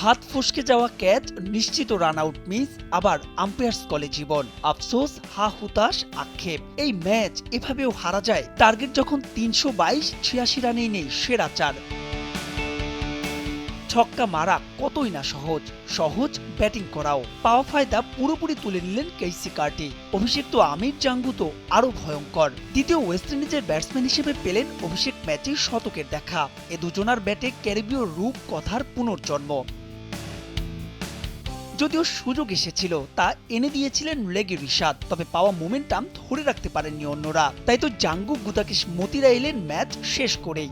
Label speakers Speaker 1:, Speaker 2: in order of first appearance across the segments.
Speaker 1: হাত ফসকে যাওয়া ক্যাচ নিশ্চিত রান আউট মিস, আবার আম্পায়ার্স কলে জীবন। আফসোস, হা হুতাশ, আক্ষেপ। এই ম্যাচ এভাবেও হারা যায়। টার্গেট যখন তিনশো বাইশ, ছিয়াশি রানেই নেই, সেরা চার। ছক্কা মারা কতই না সহজ। সহজ ব্যাটিং করাও। পাওয়া ফায়দা পুরোপুরি তুলে নিলেন কেইসি কার্টি। অভিষেক তো আমির জাঙ্গু তো আরও ভয়ঙ্কর। দ্বিতীয় ওয়েস্ট ইন্ডিজের ব্যাটসম্যান হিসেবে পেলেন অভিষেক ম্যাচে শতকের দেখা। এ দুজনার ব্যাটে ক্যারিবীয় রূপ কথার পুনর্জন্ম। যদিও সুযোগ এসেছিল, তা এনে দিয়েছিলেন লেগে রিশাদ, তবে পাওয়া মোমেন্টাম ধরে রাখতে পারেননি অন্যরা। তাই তো জাঙ্গু গুতাকিস মতিরা এলেন ম্যাচ শেষ করেই।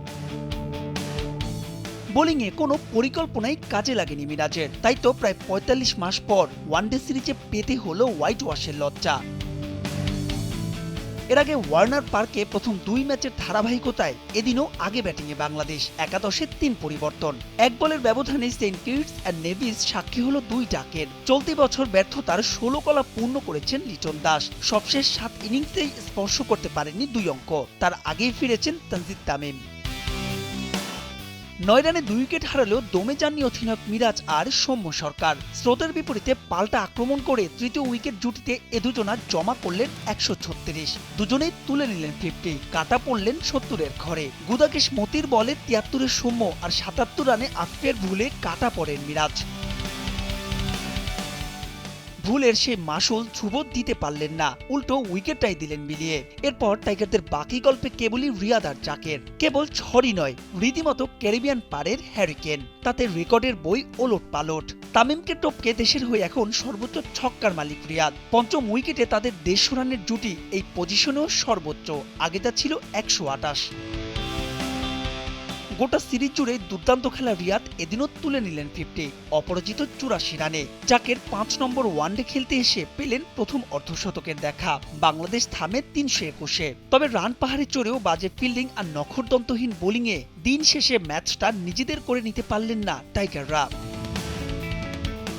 Speaker 1: বোলিংয়ে কোনো পরিকল্পনাই কাজে লাগেনি মিরাজের। তাই তো প্রায় পঁয়তাল্লিশ মাস পর ওয়ানডে সিরিজে পেতে হলো হোয়াইট ওয়াশের লজ্জা। এর আগে ওয়ার্নার পার্কে প্রথম দুই ম্যাচের ধারাবাহিকতায় এদিনও আগে ব্যাটিংয়ে বাংলাদেশ একাদশের তিন পরিবর্তন। এক বলের ব্যবধানে সেন্ট কিটস অ্যান্ড নেভিস সাক্ষী হলো দুই ডাকের। চলতি বছর ব্যর্থতার ষোলো কলা পূর্ণ করেছেন লিটন দাস। সবশেষ সাত ইনিংসেই স্পর্শ করতে পারেননি দুই অঙ্ক। তার আগেই ফিরেছেন তানজিদ তামিম। নয় রানে দুই উইকেট হারালেও দমে যাননি অধিনায়ক মিরাজ আর সৌম্য সরকার। স্রোতের বিপরীতে পাল্টা আক্রমণ করে তৃতীয় উইকেট জুটিতে এ দুজনা জমা করলেন একশো ছত্রিশ। দুজনেই তুলে নিলেন ফিফটি, কাটা পড়লেন সত্তরের ঘরে। গুদাকেশ মতির বলে তিয়াত্তরের সৌম্য আর সাতাত্তর রানে আত্মের ভুলে কাটা পড়েন মিরাজ। ভুলের সে মাসুল ধ্রুব দিতে পারলেন না। উল্টো উইকেটটাই দিলেন মিলিয়ে এরপর টাইগারদের বাকি গল্পে কেবলই রিয়াদ আর জাকের। কেবল ছড়ি নয়, রীতিমতো ক্যারিবিয়ান পারের হ্যারিকেন। তাতে রেকর্ডের বই ওলট পালট তামিমকে টপকে দেশের হয়ে এখন সর্বোচ্চ ছক্কার মালিক রিয়াদ। পঞ্চম উইকেটে তাদের দেড়শো রানের জুটি, এই পজিশনেও সর্বোচ্চ। আগে তা ছিল একশো আটাশ গোটা সিরিজ জুড়ে দুর্দান্ত খেলা রিয়াদ এদিনও তুলে নিলেন ফিফটি, অপরাজিত চুরাশি রানে। জাকের পাঁচ নম্বর ওয়ানডে খেলতে এসে পেলেন প্রথম অর্ধশতকের দেখা। বাংলাদেশ থামে তিনশো একুশে। তবে রান পাহাড়ে চড়েও বাজে ফিল্ডিং আর নখরদন্তহীন বোলিংয়ে দিন শেষে ম্যাচটা নিজেদের করে নিতে পারলেন না টাইগাররা।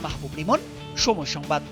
Speaker 1: মাহবুব রিমন, সময় সংবাদ।